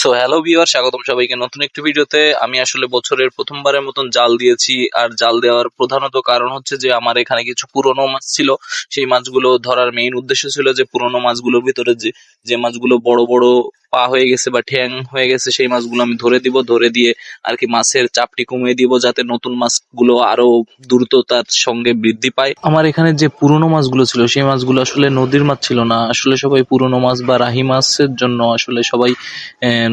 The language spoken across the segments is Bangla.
সো হ্যালো ভিউয়ার স্বাগতম সবাইকে নতুন একটি ভিডিওতে। আমি আসলে বছরের প্রথমবারের মতন জাল দিয়েছি, আর জাল দেওয়ার প্রধানত কারণ হচ্ছে যে আমার এখানে কিছু পুরনো মাছ ছিল। সেই মাছগুলো ধরার মেইন উদ্দেশ্য ছিল যে পুরনো মাছগুলোর ভিতরে যে যে মাছগুলো বড় বড় পা হয়ে গেছে বা ঠ্যাং হয়ে গেছে, সেই মাছগুলো আমি ধরে দিব, ধরে দিয়ে আর কি মাছের চাপটি কমিয়ে দিব যাতে নতুন মাছগুলো আরও দ্রুততার সঙ্গে বৃদ্ধি পায়। আমার এখানে যে পুরনো মাছগুলো ছিল, সেই মাছগুলো আসলে নদীর মাছ ছিল না। আসলে সবাই পুরনো মাছ বা রাহি মাছের জন্য আসলে সবাই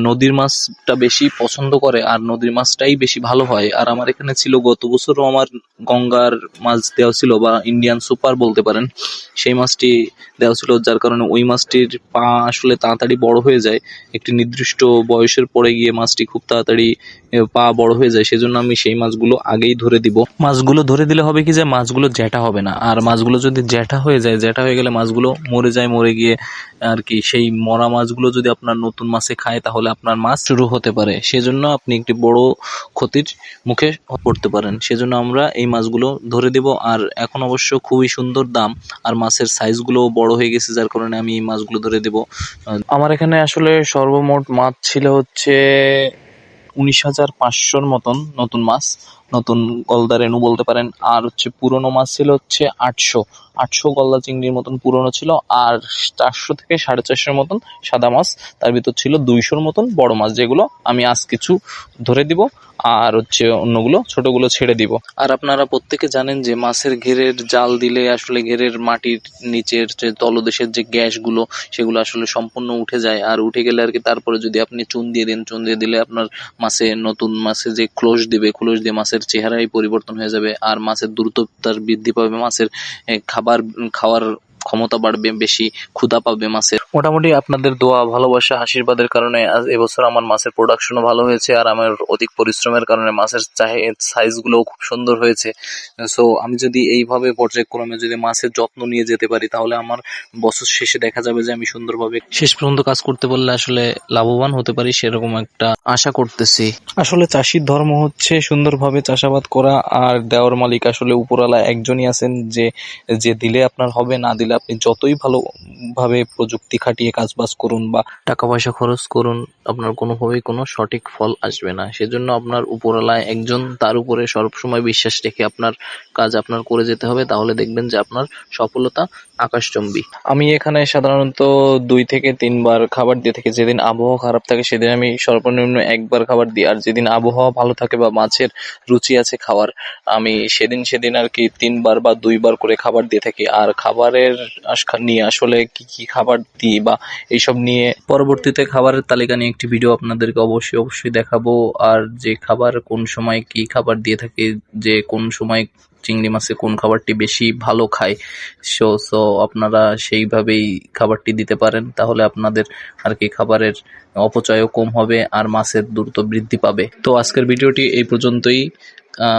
নদীর মাছটা বেশি পছন্দ করে আর নদীর মাছটাই বেশি ভালো হয়। আর আমার এখানে ছিল গত বছরও আমার গঙ্গার মাছ দেওয়া ছিল বা ইন্ডিয়ান সুপার বলতে পারেন। সেই মাছটি দেওয়া ছিল, যার কারণে ওই মাছটির পা আসলে তাড়াতাড়ি বড় হয়ে যায়। একটি নির্দিষ্ট বয়সের পরে গিয়ে মাছটি খুব তাড়াতাড়ি পা বড় হয়ে যায়, সেজন্য আমি সেই মাছগুলো আগেই ধরে দিব। মাছগুলো ধরে দিলে হবে কি যে মাছগুলো জ্যাঠা হবে না। আর মাছগুলো যদি জ্যাঠা হয়ে যায়, জ্যাঠা হয়ে গেলে মাছগুলো মরে যায়, মরে গিয়ে আর কি সেই মরা মাছগুলো যদি আপনার নতুন মাছে খায়, তাহলে আপনার মাছ শুরু হতে পারে। সেজন্য আপনি একটি বড় ক্ষতির মুখে পড়তে পারেন। সেজন্য আমরা এই মাছগুলো ধরে দেব। আর এখন অবশ্য খুবই সুন্দর দাম। আর মাছের সাইজগুলো বড় হয়ে গেছে, যার কারণে আমি এই মাছগুলো ধরে দেব। আমার এখানে আসলে সর্বমোট মাছ ছিল হচ্ছে উনিশ হাজার পাঁচশোর মতন নতুন মাছ, নতুন গলদা রেনু বলতে পারেন, আর হচ্ছে পুরনো মাছ ছিল হচ্ছে আটশো। আটশো গলদা চিংড়ির মতন পুরনো ছিল আর চারশো থেকে সাড়ে চারশোর মতন সাদা মাছ। তার ভিতর ছিল দুইশোর মতন বড় মাছ যেগুলো আমি আজ কিছু ধরে দিব আর হচ্ছে অন্যগুলো ছোটগুলো ছেড়ে দিব। আর আপনারা প্রত্যেকে জানেন যে মাছের ঘেরের জাল দিলে আসলে ঘেরের মাটির নিচের যে তলদেশের যে গ্যাসগুলো সেগুলো আসলে সম্পূর্ণ উঠে যায়। আর উঠে গেলে আর কি তারপরে যদি আপনি চুন দিয়ে দেন চুন দিয়ে দিলে আপনার মাছে নতুন মাছে যে ক্লোজ দিবে ক্লোজ দিয়ে মাছের চেহারাই পরিবর্তন হয়ে যাবে আর মাছের দ্রুততার বৃদ্ধি পাবে মাছের এ, খাবার খাওয়ার ক্ষমতা বাড়বে বেশি ক্ষুধা পাবে মাছের। মোটামুটি আপনাদের দোয়া, ভালোবাসা, আশীর্বাদের কারণে আজ এবছর আমার মাছের প্রোডাকশনও ভালো হয়েছে আর আমার অধিক পরিশ্রমের কারণে মাছের চাহে সাইজগুলোও খুব সুন্দর হয়েছে। সো আমি যদি এইভাবে পর্যায়ক্রমে যদি মাছের যত্ন নিয়ে যেতে পারি, তাহলে আমার বছর শেষে দেখা যাবে যে আমি সুন্দরভাবে শেষ পর্যন্ত কাজ করতে পারলে আসলে লাভবান হতে পারি সেরকম একটা আশা করতেছি। আসলে চাষির ধর্ম হচ্ছে সুন্দরভাবে চাষাবাদ করা আর দেওয়ার মালিক আসলে উপরওয়ালা একজনই আছেন যে যে দিলে আপনার হবে, না দিলে আপনি যতই ভালোভাবে প্রযুক্তি খাটিয়ে কাজবাজ করুন বা টাকা পয়সা খরচ করুন, আপনার কোনোভাবেই কোনো সঠিক ফল আসবে না। সেজন্য আপনার উপরওয়ালায় একজন, তার উপরে সবসময় বিশ্বাস রেখে আপনার কাজ আপনার করে যেতে হবে। তাহলে দেখবেন যে আপনার সফলতা আকাশচম্বী। আমি এখানে সাধারণত দুই থেকে তিনবার খাবার দিয়ে থাকি। যেদিন আবহাওয়া খারাপ থাকে, সেদিন আমি সর্বনিম্ন একবার খাবার দিই। আর যেদিন আবহাওয়া ভালো থাকে বা মাছের রুচি আছে খাওয়ার, আমি সেদিন সেদিন আর কি তিনবার বা দুইবার করে খাবার দিয়ে থাকি। আর খাবারের নিয়ে আসলে কি কি খাবার দিই বা এইসব নিয়ে পরবর্তীতে খাবারের তালিকা নিয়ে একটি ভিডিও আপনাদেরকে অবশ্যই অবশ্যই দেখাবো। আর যে খাবার কোন সময় কি খাবার দিয়ে থাকি, যে কোন সময় চিংড়ি মাছে কোন খাবারটি বেশি ভালো খায়? সো সো আপনারা সেইভাবেই খাবারটি দিতে পারেন, তাহলে আপনাদের আর কি খাবারের অপচয়ও কম হবে আর মাছের দ্রুত বৃদ্ধি পাবে। তো আজকের ভিডিওটি এই পর্যন্তই।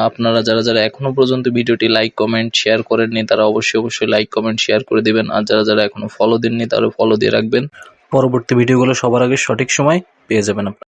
আপনারা যারা যারা এখনও পর্যন্ত ভিডিওটি লাইক কমেন্ট শেয়ার করেননি, তারা অবশ্যই অবশ্যই লাইক কমেন্ট শেয়ার করে দিবেন। আর যারা যারা এখনও ফলো দেননি তারা ফলো দিয়ে রাখবেন। পরবর্তী ভিডিওগুলো সবার আগে সঠিক সময় পেয়ে যাবেন আপনারা।